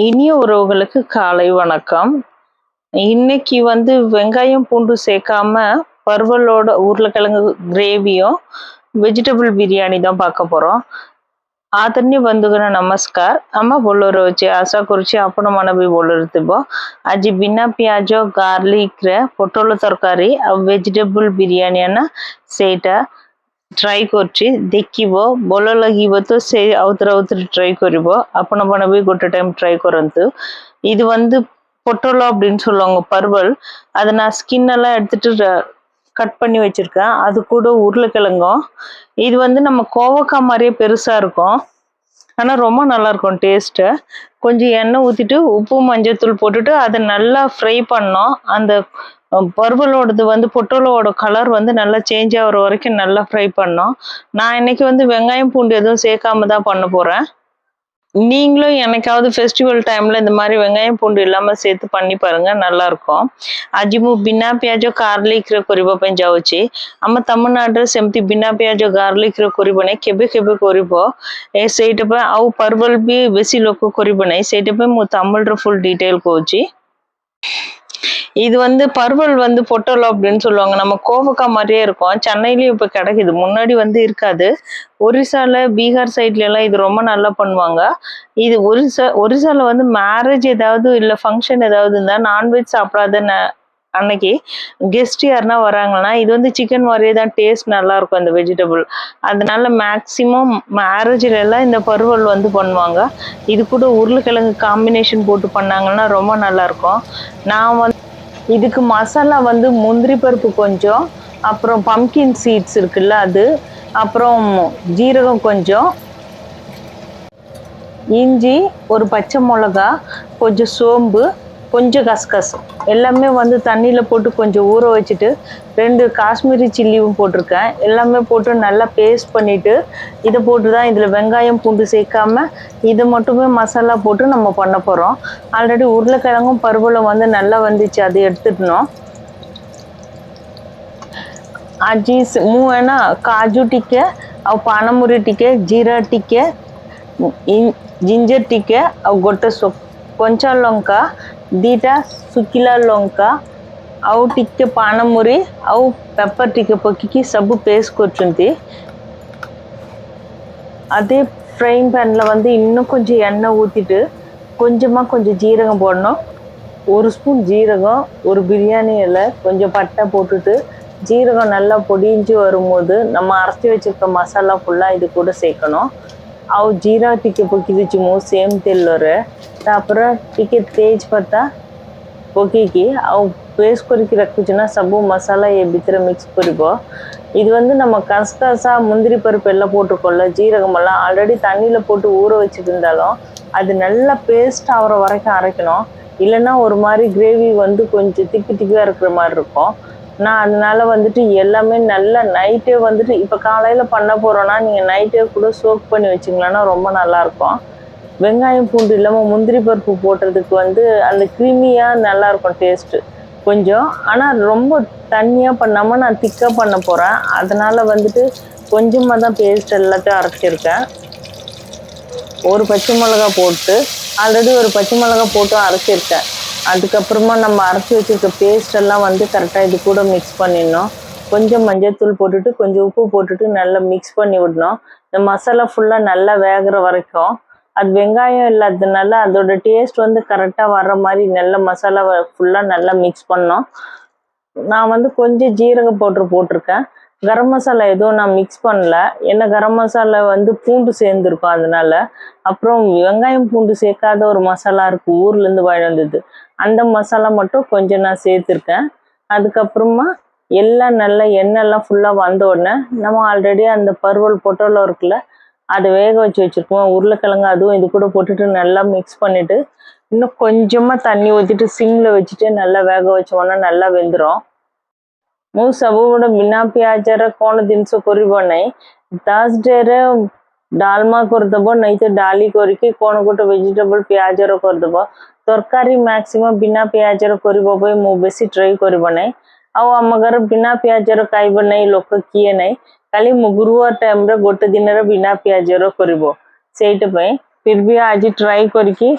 இனிய உறவுகளுக்கு காலை வணக்கம். இன்னைக்கு வந்து வெங்காயம் பூண்டு சேர்க்காம பருவலோட உருளைக்கிழங்கு கிரேவியும் வெஜிடபிள் பிரியாணி தான் பார்க்க போகிறோம் ಆತನ್ನೇ ಬಂಧುಗಳ நமஸ்கார். ಅಮ್ಮ ಬೋಲೋರೋಚೆ வச்சு କରୁଛି ଆପଣମାନେ ବି ବୋଲର ଥିବ ଆଜି ବିନା ପିଆଜ ଗାର୍ଲିକ୍ରେ ପୋଟଳ ତରକାରୀ ଆଉ ଭେଜିଟେବୁଲ୍ ବିରିୟାନୀ ନା ସେଇଟା ଟ୍ରାଏ କରୁଛି ଦେଖିବ ଭଲ ଲାଗିବ ତ ସେ ଆଉଥରେ ଆଉଥରେ ட்ரை କରିବ ଆପଣ ମାନେ ବି ଗୋଟେ டைம் ட்ரை କରନ୍ତୁ இது வந்து பொட்டோலோ அப்படின்னு சொல்லுவாங்க பருவல் அதை நான் ஸ்கின் எல்லாம் எடுத்துட்டு கட் பண்ணி வச்சிருக்கேன் அது கூட உருளைக்கிழங்கும் இது வந்து நம்ம கோவக்காய் மாதிரியே பெருசா இருக்கும் ஆனால் ரொம்ப நல்லா இருக்கும் டேஸ்ட்டு கொஞ்சம் எண்ணெய் ஊற்றிட்டு உப்பு மஞ்சத்தூள் போட்டுட்டு அதை நல்லா ஃப்ரை பண்ணோம் அந்த அஹ், பருவலோடது வந்து பொட்டோலோட கலர் வந்து நல்லா சேஞ்ச் ஆகுற வரைக்கும் நல்லா ஃப்ரை பண்ணோம் நான் இன்னைக்கு வந்து வெங்காயம் பூண்டு எதுவும் சேர்க்காம தான் பண்ண போகிறேன் நீங்களும் என்னைக்காவது ஃபெஸ்டிவல் டைம்ல இந்த மாதிரி வெங்காயம் பூண்டு இல்லாம சேர்த்து பண்ணி பாருங்க நல்லா இருக்கும் ଆଜି ମୁଁ ବିନା ପିଆଜ ଗାର୍ଲିକରେ କରିବା ପାଇଁ ଯାଉଛି ଆମ ତାମିଲନାଡୁରେ ସେମିତି ବିନା ପିଆଜ ଗାର୍ଲିକରେ କରିବ ନାହିଁ କେବେ କେବେ କରିବ ଏ ସେଇଟା ପାଇଁ ଆଉ ପର୍ବଲ ବି ବେଶୀ ଲୋକ କରିବ ନାହିଁ ସେଇଟା ପାଇଁ ମୁଁ ତାମିଲର ஃபுல் டீட்டெயில் କହୁଛି இது வந்து பருவல் வந்து பொட்டலோ அப்படின்னு சொல்லுவாங்க. நம்ம கோவக்காய் மாதிரியே இருக்கும். சென்னையிலயும் இப்ப கிடைக்குது. முன்னாடி வந்து இருக்காது. ஒரிசால பீகார் சைட்ல எல்லாம் இது ரொம்ப நல்லா பண்ணுவாங்க. இது ஒரிசா ஒரிசால வந்து மேரேஜ் ஏதாவது இல்ல ஃபங்க்ஷன் ஏதாவது இருந்தா நான்வெஜ் சாப்பிடாத அன்னைக்கு கெஸ்ட் யாருன்னா வராங்கன்னா இது வந்து சிக்கன் மாதிரியே தான் டேஸ்ட் நல்லா இருக்கும் அந்த வெஜிடபிள் அதனால மேக்சிமம் மேரேஜ்ல எல்லாம் இந்த பருவல் வந்து பண்ணுவாங்க. இது கூட உருளைக்கிழங்கு காம்பினேஷன் போட்டு பண்ணாங்கன்னா ரொம்ப நல்லா இருக்கும். நான் வந்து இதுக்கு மசாலா வந்து முந்திரி பருப்பு கொஞ்சம் அப்புறம் பம்கின் சீட்ஸ் இருக்குல்ல அது அப்புறம் ஜீரகம் கொஞ்சம் இஞ்சி ஒரு பச்சை மிளகா கொஞ்சம் சோம்பு கொஞ்சம் கசகஸ் எல்லாமே வந்து தண்ணியில் போட்டு கொஞ்சம் ஊற வச்சுட்டு ரெண்டு காஷ்மீரி சில்லியும் போட்டிருக்கேன் எல்லாமே போட்டு நல்லா பேஸ்ட் பண்ணிட்டு இதை போட்டு தான் இதில் வெங்காயம் பூண்டு சேர்க்காம இதை மட்டுமே மசாலா போட்டு நம்ம பண்ண போகிறோம் ஆல்ரெடி உருளைக்கிழங்கும் பருவலும் வந்து நல்லா வந்துச்சு அதை எடுத்துட்டணும் ଆଜି ସେ- ମୁଁ ଏନା କାଜୁ ଟିକେ ଆଉ ପାନମୁରି ଟିକେ ଜିରା ଟିକେ ଇ- ଜିଞ୍ଜର ଟିକେ ଆଉ ଗୋଟେ ସୁ- କଞ୍ଚା ଲଙ୍କା ଦିଟା ଶୁଖିଲା ଲଙ୍କା ଆଉ ଟିକେ ପାନମୁରି ଆଉ ପେପର ଟିକେ ପକେଇକି ସବୁ ପେଷ୍ଟ କରୁଛନ୍ତି அதே ஃப்ரைங் பேனில் வந்து இன்னும் கொஞ்சம் எண்ணெய் ஊற்றிட்டு கொஞ்சமாக கொஞ்சம் ஜீரகம் போடணும் ஒரு ஸ்பூன் ஜீரகம் ஒரு பிரியாணி இலை கொஞ்சம் பட்டை போட்டுட்டு ஜீரகம் நல்லா பொடிஞ்சு வரும்போது நம்ம அரைச்சி வச்சிருக்க மசாலா ஃபுல்லாக இது கூட சேர்க்கணும் ଆଉ ଜିରା ଟିକେ ପକେଇ ଦେଇଛି ମୁଁ ସେମ୍ ତେଲରେ ତାପରେ ଟିକେ ତେଜ ପତ୍ତା ପକେଇକି ଆଉ ପେଷ୍ଟ କରିକି ରଖୁଛୁ ନା ସବୁ மசாலா ଏ ଭିତରେ மிக்ஸ் କରିବ இது வந்து நம்ம கசகசா முந்திரி பருப்பு எல்லாம் போட்டிருக்கோம்ல ஜீரகம் எல்லாம் ஆல்ரெடி தண்ணியில் போட்டு ஊற வச்சுட்டு இருந்தாலும் அது நல்லா பேஸ்ட் ஆகிற வரைக்கும் அரைக்கணும் இல்லைன்னா ஒரு மாதிரி கிரேவி வந்து கொஞ்சம் திப்பி திப்பியாக இருக்கிற மாதிரி இருக்கும் நான் அதனால வந்துட்டு எல்லாமே நல்லா நைட்டே வந்துட்டு இப்போ காலையில் பண்ண போகிறோன்னா நீங்கள் நைட்டே கூட சோக் பண்ணி வச்சிங்களன்னா ரொம்ப நல்லாயிருக்கும். வெங்காயம் பூண்டு இல்லாமல் முந்திரி பருப்பு போடுறதுக்கு வந்து அந்த கிருமியாக நல்லாயிருக்கும் டேஸ்ட்டு கொஞ்சம் ஆனால் ரொம்ப தண்ணியாக பண்ணாமல் நான் திக்காக பண்ண போகிறேன் அதனால் வந்துட்டு கொஞ்சமாக தான் பேஸ்ட் எல்லாத்தையும் அரைச்சிருக்கேன். ஒரு பச்சை மிளகா போட்டு ஆல்ரெடி ஒரு பச்சை மிளகா போட்டு அரைச்சிருக்கேன். அதுக்கப்புறமா நம்ம அரைச்சி வச்சிருக்க பேஸ்ட் எல்லாம் வந்து கரெக்டாக இது கூட மிக்ஸ் பண்ணிடணும். கொஞ்சம் மஞ்சள்தூள் போட்டுட்டு கொஞ்சம் உப்பு போட்டுட்டு நல்லா மிக்ஸ் பண்ணி விடணும். இந்த மசாலா ஃபுல்லாக நல்லா வேகிற வரைக்கும். அது வெங்காயம் இல்லாததுனால அதோட டேஸ்ட் வந்து கரெக்டாக வர்ற மாதிரி நல்ல மசாலா ஃபுல்லாக நல்லா மிக்ஸ் பண்ணோம் நான் வந்து கொஞ்சம் ஜீரக பவுட்ரு போட்டிருக்கேன். கரம் மசாலா எதுவும் நான் மிக்ஸ் பண்ணல. ஏன்னா கரம் மசாலா வந்து பூண்டு சேர்ந்துருக்கும் அதனால. அப்புறம் வெங்காயம் பூண்டு சேர்க்காத ஒரு மசாலா இருக்குது ஊர்லேருந்து வாங்கி வந்தது. அந்த மசாலா மட்டும் கொஞ்சம் நான் சேர்த்துருக்கேன் அதுக்கப்புறமா எல்லாம் நல்லா எண்ணெய்லாம் ஃபுல்லாக வந்த உடனே நம்ம ஆல்ரெடி அந்த பருவல் பொட்டோலோ இருக்குல்ல அதை வேக வச்சு வச்சுருக்கோம் உருளைக்கிழங்கு அதுவும் இது கூட போட்டுட்டு நல்லா மிக்ஸ் பண்ணிட்டு இன்னும் கொஞ்சமாக தண்ணி ஊற்றிட்டு சிம்மில் வச்சுட்டு நல்லா வேக வச்சோன்னா நல்லா வெந்துடும் ମୁଁ ସବୁବେଳେ ବିନା ପିଆଜରେ କ'ଣ ଜିନିଷ କରିବ ନାହିଁ ଥାର୍ସଡେରେ ଡାଲମା କରିଦେବ ନାଇଁ ତ ଡାଲି କରିକି କ'ଣ ଗୋଟେ ଭେଜିଟେବଲ ପିଆଜର କରିଦେବ ତରକାରୀ ମ୍ୟାକ୍ସିମମ୍ ବିନା ପିଆଜର କରିବ ପାଇଁ ମୁଁ ବେଶୀ ଟ୍ରାଏ କରିବ ନାହିଁ ଆଉ ଆମ ଘରେ ବିନା ପିଆଜର ଖାଇବ ନାହିଁ ଲୋକ କିଏ ନାହିଁ ଖାଲି ମୁଁ ଗୁରୁବାର ଟାଇମ୍ରେ ଗୋଟେ ଦିନରେ ବିନା ପିଆଜର କରିବ ସେଇଟା ପାଇଁ ଫିର୍ ବି ଆଜି ଟ୍ରାଏ କରିକି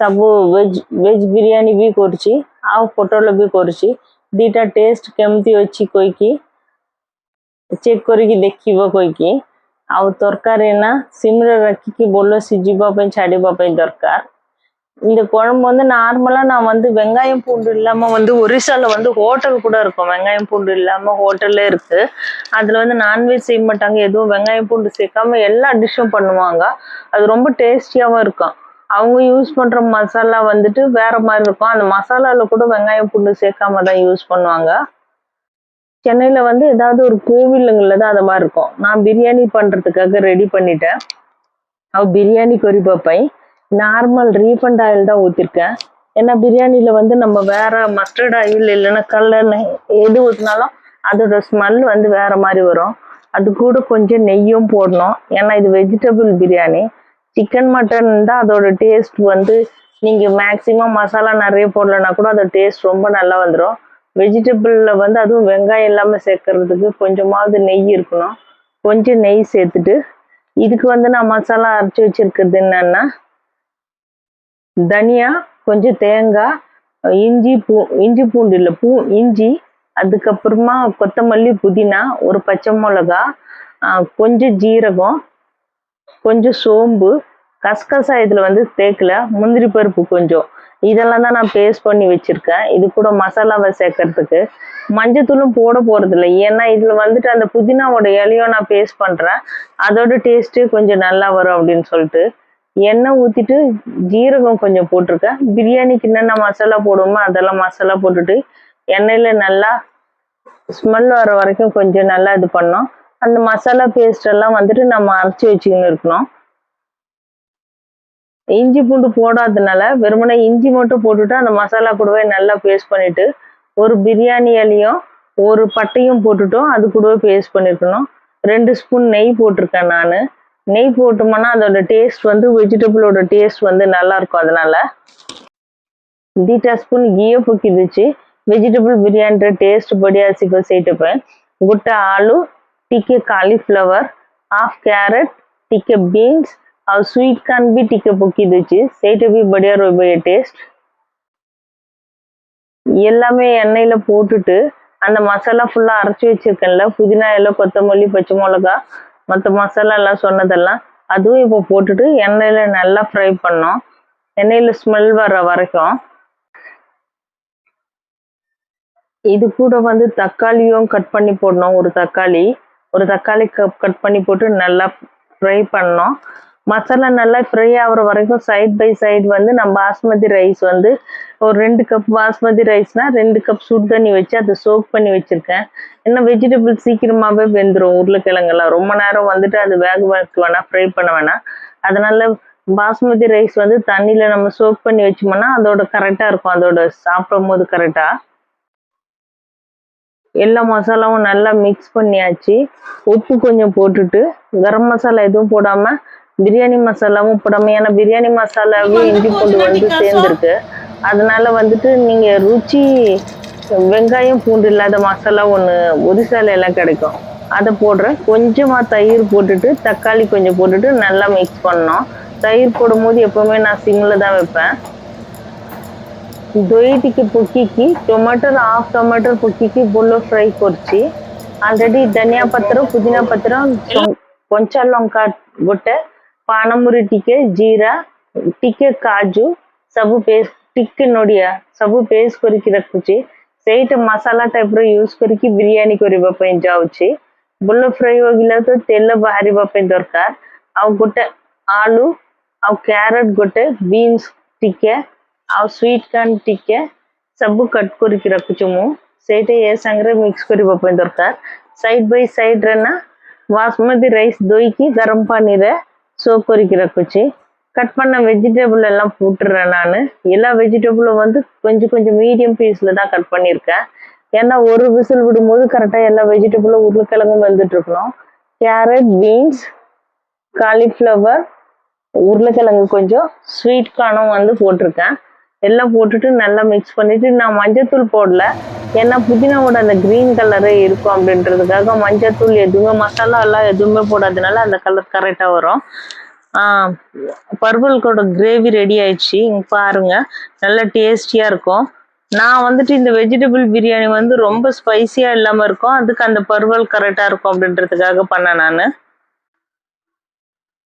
ସବୁ ଭେଜ୍ ଭେଜ୍ ବିରିୟାନୀ ବି କରୁଛି ଆଉ ପୋଟଳ ବି କରୁଛି ଦିଟା ଟେଷ୍ଟ କେମିତି ଅଛି କହିକି ଚେକ୍ କରିକି ଦେଖିବ କହିକି ଆଉ ତରକାରୀ ନା ସିମ୍ରେ ରଖିକି ଭଲ ସିଝିବା ପାଇଁ ଛାଡ଼ିବା ପାଇଁ ଦରକାର இந்த குழம்பு வந்து நார்மலா நான் வந்து வெங்காயம் பூண்டு இல்லாம வந்து ஒரிசால வந்து ஹோட்டல் கூட இருக்கும் வெங்காயம் பூண்டு இல்லாம ஹோட்டல்ல இருக்கு அதுல வந்து நான்வெஜ் செய்ய மாட்டாங்க எதுவும் வெங்காயம் பூண்டு சேர்க்காம எல்லா டிஷ்ஷும் பண்ணுவாங்க அது ரொம்ப டேஸ்டியாவும் இருக்கும் அவங்க யூஸ் பண்ற மசாலா வந்துட்டு வேற மாதிரி இருக்கும் அந்த மசாலால கூட வெங்காயம் பூண்டு சேர்க்காம தான் யூஸ் பண்ணுவாங்க சென்னையில் வந்து ஏதாவது ஒரு கோவிலுங்களில் தான் அது மாதிரி இருக்கும். நான் பிரியாணி பண்ணுறதுக்காக ரெடி பண்ணிட்டேன். அவள் பிரியாணி கொரி பார்ப்பேன் நார்மல் ரீஃபண்ட் ஆயில் தான் ஊற்றிருக்கேன் ஏன்னா பிரியாணியில் வந்து நம்ம வேற மஸ்டர்ட் ஆயில் இல்லைன்னா கல்லெண்ணெய் எது ஊற்றினாலும் அதோட ஸ்மெல் வந்து வேற மாதிரி வரும். அது கூட கொஞ்சம் நெய்யும் போடணும். ஏன்னா இது வெஜிடபிள் பிரியாணி. சிக்கன் மட்டன் தான் அதோட டேஸ்ட் வந்து நீங்கள் மேக்ஸிமம் மசாலா நிறைய போடலைன்னா கூட அதோட டேஸ்ட் ரொம்ப நல்லா வந்துடும் வெஜிடபிளில் வந்து அதுவும் வெங்காயம் இல்லாமல் சேர்க்கறதுக்கு கொஞ்சமாவது நெய் இருக்கணும். கொஞ்சம் நெய் சேர்த்துட்டு இதுக்கு வந்து நான் மசாலா அரைச்சி வச்சிருக்கிறது என்னென்னா தனியா கொஞ்சம் தேங்காய் இஞ்சி பூ இஞ்சி பூண்டு இல்லை பூ இஞ்சி அதுக்கப்புறமா கொத்தமல்லி புதினா ஒரு பச்சை மிளகா கொஞ்சம் ஜீரகம் கொஞ்சம் சோம்பு கசகசா இதில் வந்து தேக்கல முந்திரி பருப்பு கொஞ்சம். இதெல்லாம் தான் நான் பேஸ்ட் பண்ணி வச்சிருக்கேன். இது கூட மசாலாவை சேர்க்கறதுக்கு. மஞ்சத்தூளும் போட போகிறதில்ல ஏன்னா இதில் வந்துட்டு அந்த புதினாவோட இலையும் நான் பேஸ்ட் பண்ணுறேன் அதோட டேஸ்ட்டு கொஞ்சம் நல்லா வரும் அப்படின்னு சொல்லிட்டு. எண்ணெய் ஊற்றிட்டு ஜீரகம் கொஞ்சம் போட்டிருக்கேன். பிரியாணிக்கு என்னென்ன மசாலா போடுவோமோ அதெல்லாம் மசாலா போட்டுட்டு எண்ணெயில் நல்லா ஸ்மெல் வர வரைக்கும் கொஞ்சம் நல்லா இது பண்ணோம். அந்த மசாலா பேஸ்ட் எல்லாம் வந்துட்டு நம்ம அரைச்சி வச்சுக்கின்னு இருக்கணும். இஞ்சி பூண்டு போடாததுனால வெறுமனே இஞ்சி மட்டும் போட்டுட்டு அந்த மசாலா கூடவே நல்லா பேஸ்ட் பண்ணிவிட்டு ஒரு பிரியாணியாலையும் ஒரு பட்டையும் போட்டுட்டோம். அது கூடவே பேஸ்ட் பண்ணியிருக்கணும் ரெண்டு ஸ்பூன் நெய் போட்டிருக்கேன் நான். நெய் போட்டோம்னா அதோட டேஸ்ட் வந்து வெஜிடபிளோட டேஸ்ட் வந்து நல்லா இருக்கும் அதனால. டீட்டா ஸ்பூன் கீயை பொக்கிடுச்சு வெஜிடபிள் பிரியாணின்ற டேஸ்ட் படி அரிசிக்கு சேர்த்துப்பேன். குட்டை aloo டிக்கே cauliflower of carrot டிக்கே beans ଆଉ ஸ்வீட் କାନ୍ ବି ଟିକେ ପକେଇ ଦେଇଛି பி படியார் ବଢ଼ିଆ டேஸ்ட் எல்லாமே எண்ணெயில் போட்டுட்டு அந்த மசாலா ஃபுல்லாக அரைச்சி வச்சுருக்கேன்ல புதினா எல்லாம் கொத்தமல்லி பச்சை மிளகா மற்ற எல்லாம் சொன்னதெல்லாம் அதுவும் இப்போ போட்டுட்டு எண்ணெயில் நல்லா ஃப்ரை பண்ணோம் எண்ணெயில் ஸ்மெல் வர்ற வரைக்கும் இது கூட வந்து தக்காளியும் கட் பண்ணி போடணும் ஒரு தக்காளி ஒரு தக்காளி கட் பண்ணி போட்டு நல்லா ஃப்ரை பண்ணோம் மசாலா நல்லா ஃப்ரை ஆகிற வரைக்கும் சைட் பை சைடு வந்து நம்ம பாஸ்மதி ரைஸ் வந்து ஒரு ரெண்டு கப் பாஸ்மதி ரைஸ்னால் ரெண்டு கப் சுடு தண்ணி வச்சு அதை சோக் பண்ணி வச்சிருக்கேன். ஏன்னா வெஜிடபிள் சீக்கிரமாகவே வெந்துடும் உருளைக்கிழங்கெல்லாம். ரொம்ப நேரம் வந்துட்டு அது வேக வைக்க வேணாம் ஃப்ரை பண்ண வேணாம். அதனால் பாஸ்மதி ரைஸ் வந்து தண்ணியில் நம்ம சோக் பண்ணி வச்சோம்னா அதோட கரெக்டாக இருக்கும். அதோட சாப்பிடும் போது கரெக்டாக எல்லா மசாலாவும் நல்லா மிக்ஸ் பண்ணியாச்சு. உப்பு கொஞ்சம் போட்டுட்டு கரம் மசாலா எதுவும் போடாமல் பிரியாணி மசாலாவும் புறமையான பிரியாணி மசாலாவே இஞ்சி பூண்டு வந்து சேர்ந்துருக்கு. அதனால வந்துட்டு நீங்கள் ருச்சி வெங்காயம் பூண்டு இல்லாத மசாலா ஒன்று ஒரிசாலையெல்லாம் கிடைக்கும். அதை போடுறேன் கொஞ்சமாக தயிர் போட்டுட்டு தக்காளி கொஞ்சம் போட்டுட்டு நல்லா மிக்ஸ் பண்ணோம் தயிர் போடும்போது எப்போவுமே நான் சிம்மில் தான் வைப்பேன். దొయిటికి పొక్కికి టొమాటోలు హాఫ్ టొమాటో పొక్కికి బొల్లో ఫ్రై కొరిచి ఆల్రెడీ ధనియా పత్రం పుదీనా పత్రం கொஞ்சம் லங்கா గుట్టె ಪಾನಮುರಿ ಟಿಕೆ ಜೀರಾ ಟಿಕೆ ಕಾಜು ସବୁ ପେଷ୍ଟ ଟିକେ ନଡ଼ିଆ ସବୁ ପେଷ୍ଟ କରିକି ରଖୁଛି ସେଇଟା ମସଲା ଟାଇପ୍ର ୟୁଜ୍ କରିକି ବିରିୟାନୀ କରିବା ପାଇଁ ଯାଉଛି ଭଲ ଫ୍ରାଏ ହୋଇଗଲା ତ ତେଲ ବାହାରିବା ପାଇଁ ଦରକାର ଆଉ ଗୋଟେ ଆଳୁ ଆଉ କ୍ୟାରେଟ୍ ଗୋଟେ ବିନ୍ସ ଟିକେ ଆଉ ସ୍ୱିଟ୍ କର୍ଣ୍ଣ ଟିକେ ସବୁ କଟ୍ କରିକି ରଖୁଛି ମୁଁ ସେଇଟା ଏ ସାଙ୍ଗରେ ମିକ୍ସ କରିବା ପାଇଁ ଦରକାର ସାଇଡ୍ ବାଇ ସାଇଡ୍ରେ ନା ବାସୁମତୀ ରାଇସ୍ ଧୋଇକି ଗରମ ପାଣିରେ சோப்பொரிக்கிற குச்சி. கட் பண்ண வெஜிடபிள் எல்லாம் போட்டுடுறேன் நான். எல்லா வெஜிடபிளும் வந்து கொஞ்சம் கொஞ்சம் மீடியம் பீஸில் தான் கட் பண்ணியிருக்கேன். ஏன்னா ஒரு விசில் விடும்போது கரெக்டாக எல்லா வெஜிடபிளும் உருளைக்கிழங்கும் வெந்துட்டுருக்கணும் கேரட் பீன்ஸ் காலிஃப்ளவர் உருளைக்கிழங்கு கொஞ்சம் ஸ்வீட் கார்னும் வந்து போட்டிருக்கேன். எல்லாம் போட்டுட்டு நல்லா மிக்ஸ் பண்ணிவிட்டு நான் மஞ்சத்தூள் போடல. ஏன்னா புதினாவோட அந்த கிரீன் கலரே இருக்கும் அப்படின்றதுக்காக மஞ்சத்தூள் எதுவுமே மசாலா எல்லாம் எதுவுமே போடாதனால அந்த கலர் கரெக்டாக வரும். பர்வல்கோட கிரேவி ரெடி ஆயிடுச்சு. இங்க பாருங்க நல்லா டேஸ்டியா இருக்கும். நான் வந்துட்டு இந்த வெஜிடபிள் பிரியாணி வந்து ரொம்ப ஸ்பைசியா இல்லாம இருக்கும். அதுக்கு அந்த பர்வல் கரெக்டா இருக்கும் அப்படின்றதுக்காக பண்ணேன் நான்.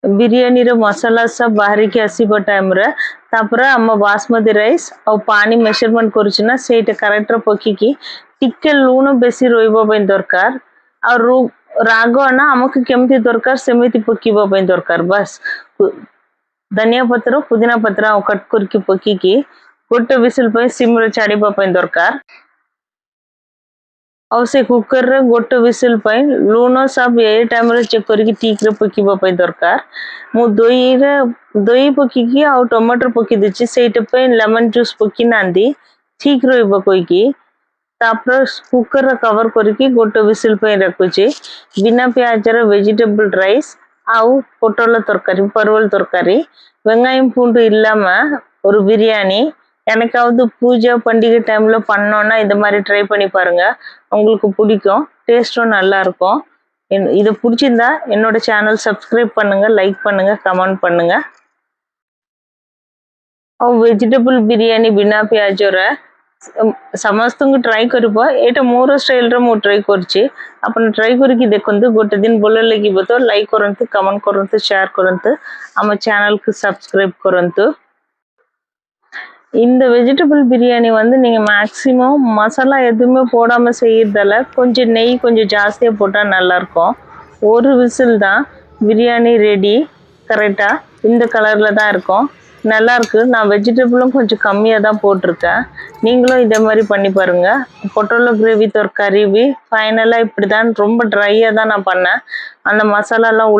ବିରିୟାନୀର ମସଲା ସବୁ ବାହାରିକି ଆସିବ ଟାଇମ୍ରେ ତାପରେ ଆମ ବାସମତୀ ରାଇସ୍ ଆଉ ପାଣି ମେଜରମେଣ୍ଟ କରୁଛୁ ନା ସେଇଟା କରେକ୍ଟର ପକେଇକି ଟିକେ ଲୁଣ ବେଶୀ ରହିବା ପାଇଁ ଦରକାର ଆଉ ରୁ- ରାଗ ନା ଆମକୁ କେମିତି ଦରକାର ସେମିତି ପକେଇବା ପାଇଁ ଦରକାର ବାସ୍ ପୁ- ଧନିଆ ପତ୍ର ପୁଦିନା ପତ୍ର ଆଉ କଟ୍ କରିକି ପକେଇକି ଗୋଟେ ବିସିଲ ପାଇଁ ସିମରେ ଛାଡ଼ିବା ପାଇଁ ଦରକାର ଆଉ ସେ କୁକରରେ ଗୋଟେ ବିସିଲ ପାଇଁ ଲୁଣ ସବୁ ଏ ଟାଇମ୍ରେ ଚେକ୍ କରିକି ଠିକ୍ରେ ପକେଇବା ପାଇଁ ଦରକାର ମୁଁ ଦହିରେ ଦହି ପକେଇକି ଆଉ ଟମାଟର ପକେଇ ଦେଇଛି ସେଇଟା ପାଇଁ ଲେମନ ଜୁସ୍ ପକେଇ ନାହାନ୍ତି ଠିକ୍ ରହିବ କହିକି ତାପରେ କୁକରରେ କଭର କରିକି ଗୋଟେ ବିସିଲ ପାଇଁ ରଖୁଛି ବିନା ପିଆଜର வெஜிடபிள் ரைஸ் ଆଉ பொட்டல தரக்காரி பருவல் தரக்காரி வெங்காயம் பூண்டு இல்லாம ஒரு பிரியாணி எனக்காவது பூஜை பண்டிகை டைம்ல பண்ணோம்னா இந்த மாதிரி ட்ரை பண்ணி பாருங்க உங்களுக்கு பிடிக்கும் டேஸ்டும் நல்லா இருக்கும் என்- இது பிடிச்சிருந்தா என்னோட சேனல் சப்ஸ்கிரைப் பண்ணுங்க லைக் பண்ணுங்க கமெண்ட் பண்ணுங்க ଆଉ ଭେଜିଟେବୁଲ ବିରିୟାନୀ ବିନା ପିଆଜର ସମ- ସମସ୍ତଙ୍କୁ ଟ୍ରାଏ କରିବ ଏଇଟା ମୋର ଷ୍ଟାଇଲରେ ମୁଁ ଟ୍ରାଏ କରିଛି ଆପଣ ଟ୍ରାଏ କରିକି ଦେଖନ୍ତୁ ଗୋଟେ ଦିନ ଭଲ ଲାଗିବ ତ ଲାଇକ୍ କରନ୍ତୁ କମେଣ୍ଟ କରନ୍ତୁ ସେୟାର କରନ୍ତୁ ଆମ சேனலுக்கு சப்ஸ்கிரைப் କରନ୍ତୁ இந்த வெஜிடபிள் பிரியாணி வந்து நீங்கள் மேக்ஸிமம் மசாலா எதுவுமே போடாமல் செய்கிறதால கொஞ்சம் நெய் கொஞ்சம் ஜாஸ்தியாக போட்டால் நல்லாயிருக்கும் ஒரு விசில் தான் பிரியாணி ரெடி கரெக்டாக இந்த கலரில் தான் இருக்கும். நல்லாயிருக்கு நான் வெஜிடபிளும் கொஞ்சம் கம்மியாக தான் போட்டிருக்கேன். நீங்களும் இதே மாதிரி பண்ணி பாருங்கள் பொட்டோலோ கிரேவி தரக்காரி ஃபைனலாக இப்படி தான் ரொம்ப ட்ரையாக தான் நான் பண்ணேன். அந்த மசாலாலாம் உள்ள